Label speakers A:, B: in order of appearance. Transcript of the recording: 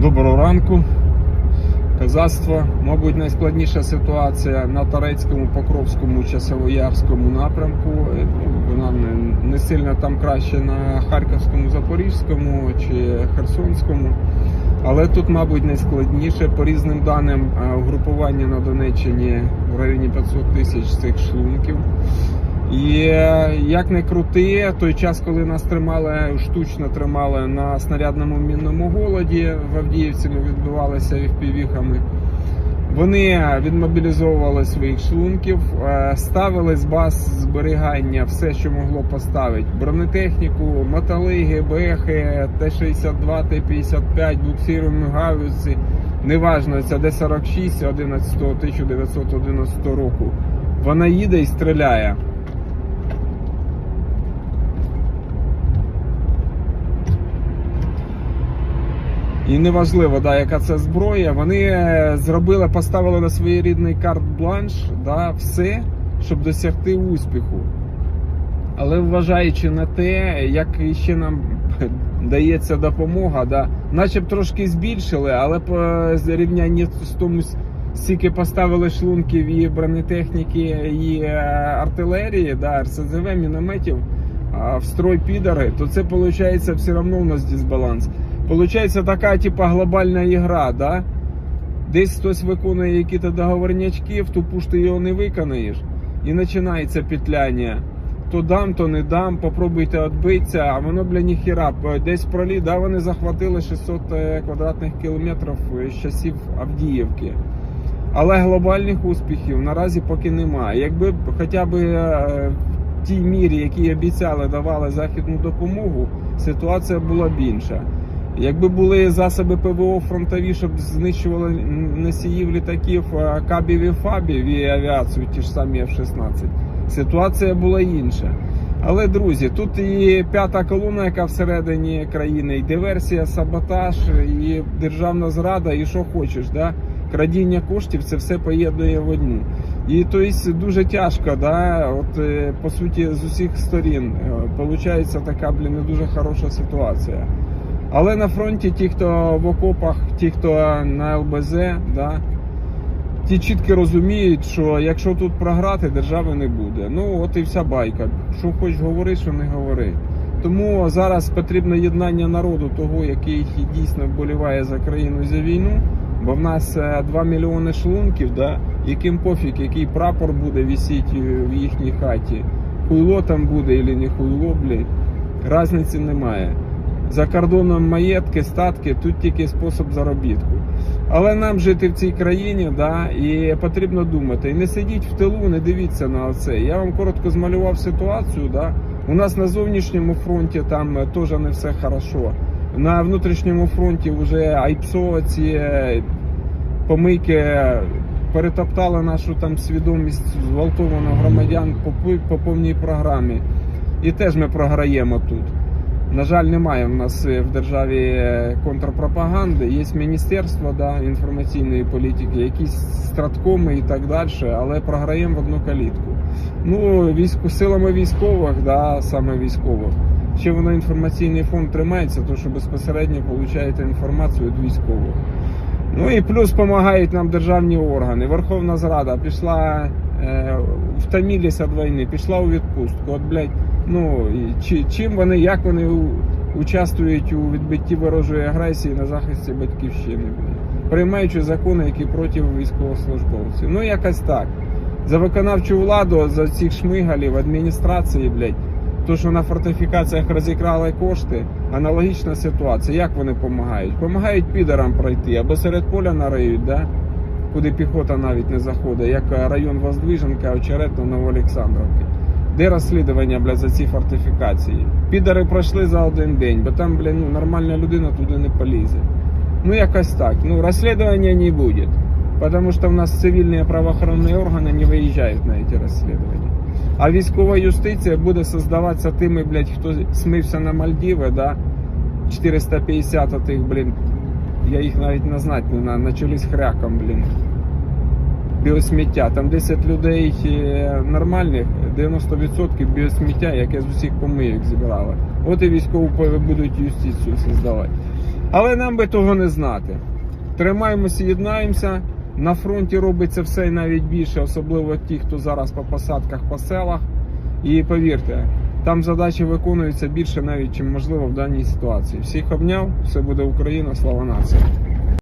A: Доброго ранку. Казацтво, мабуть, найскладніша ситуація на Торецькому, Покровському, Часовоярському напрямку. Е, ну, Вона не, не сильно там краще на Харківському, Запорізькому чи Херсонському. Але тут, мабуть, найскладніше. По різним даним, е, угрупування на Донеччині в районі 500 тисяч цих шлунків. І е, як не крути, той час, коли нас тримали, штучно тримали на снарядному мінному голоді в Авдіївці, ми відбивалися впівіхами. Вони відмобілізовували своїх шлунків, е, ставили з баз зберігання все, що могло поставити: бронетехніку, мотолиги, бехи, Т-62, Т-55, буксируємо гаузці. Неважно, це Д-46 11 1911 року. Вона їде і стріляє. І неважливо, да, яка це зброя. Вони е, зробили, поставили на своєрідний карт-бланш да, все, щоб досягти успіху. Але вважаючи на те, як ще нам дається допомога, да, наче б трошки збільшили, але по зрівнянні з тому, стільки поставили шлунків і бронетехніки, і е, артилерії, да, РСЗВ, мінометів в строй підари, то це виходить все одно у нас дисбаланс. Получається така типа глобальна ігра, да? Десь хтось виконує якісь договорнячки, в тупу ж ти його не виконаєш. І починається петляння. То дам, то не дам, попробуйте відбитися, а воно, бля, ніхіра. Десь пролі, да, вони захватили 600 е, квадратних кілометрів е, з часів Авдіївки. Але глобальних успіхів наразі поки немає. Якби хоча б е, в тій мірі, які обіцяли, давали західну допомогу, ситуація була б інша. Якби були засоби ПВО фронтові, щоб знищували носіїв літаків е, кабів і фабів і авіацію, ті ж самі F-16, ситуація була інша. Але друзі, тут і п'ята колона, яка всередині країни, і диверсія, саботаж, і державна зрада, і що хочеш, да? крадіння коштів, це все поєднує в одну. І тобто дуже тяжко, да? От е, по суті з усіх сторін виходить така блін, не дуже хороша ситуація. Але на фронті ті, хто в окопах, ті, хто на ЛБЗ, да, ті чітко розуміють, що якщо тут програти, держави не буде. Ну от і вся байка. Що хочеш говори, що не говори. Тому зараз потрібно єднання народу, того, який дійсно вболіває за країну за війну. Бо в нас е, 2 мільйони шлунків, да, яким пофіг, який прапор буде висіти в їхній хаті. Хуйло там буде і не хуйло, блядь. Разниці немає за кордоном маєтки, статки, тут тільки спосіб заробітку. Але нам жити в цій країні, да, і потрібно думати. І не сидіть в тилу, не дивіться на це. Я вам коротко змалював ситуацію. Да. У нас на зовнішньому фронті там е, теж не все хорошо. На внутрішньому фронті вже айпсо, ці е, помийки перетоптали нашу там свідомість зґвалтовано громадян по повній програмі. І теж ми програємо тут. На жаль, немає в нас е, в державі е, контрпропаганди. Є міністерство да, інформаційної політики, якісь страткоми і так далі, але програємо в одну калітку. Ну, військо, силами військових, да, саме військових. Ще воно інформаційний фонд тримається, то що безпосередньо получаєте інформацію від військових. Ну і плюс допомагають нам державні органи. Верховна Зрада пішла, е, втомилися від війни, пішла у відпустку. От, блядь, ну чи, чим вони, як вони у, участвують у відбитті ворожої агресії на захисті батьківщини, приймаючи закони, які проти військовослужбовців. Ну якось так. За виконавчу владу, за цих шмигалів, адміністрації, блядь, то, що на фортифікаціях розікрали кошти, аналогічна ситуація. Як вони допомагають? Помагають підарам пройти або серед поля нариють, да? куди піхота навіть не заходить, як район Воздвиженка, Очеретно, Новоолександровки. Де розслідування, блядь, за ці фортифікації? Підари пройшли за один день, бо там, блядь, ну, нормальна людина туди не полізе. Ну, якось так. Ну, розслідування не буде. Потому что у нас цивільні правоохоронні органи не виїжджають на ці розслідування. А військова юстиція буде создаватися тими, блядь, хто смився на Мальдіви, да? 450 тих, блін. Я їх навіть не знати не знаю, на чолі з хряком, блін. Біосміття. Там 10 людей е, нормальних, 90% біосміття, яке з усіх помийок зібрали. От і військову будуть юстицію создавати. Але нам би того не знати. Тримаємося, єднаємося. На фронті робиться все і навіть більше, особливо ті, хто зараз по посадках, по селах. І повірте, там задачі виконуються більше навіть, чим можливо в даній ситуації. Всіх обняв, все буде Україна, слава нації.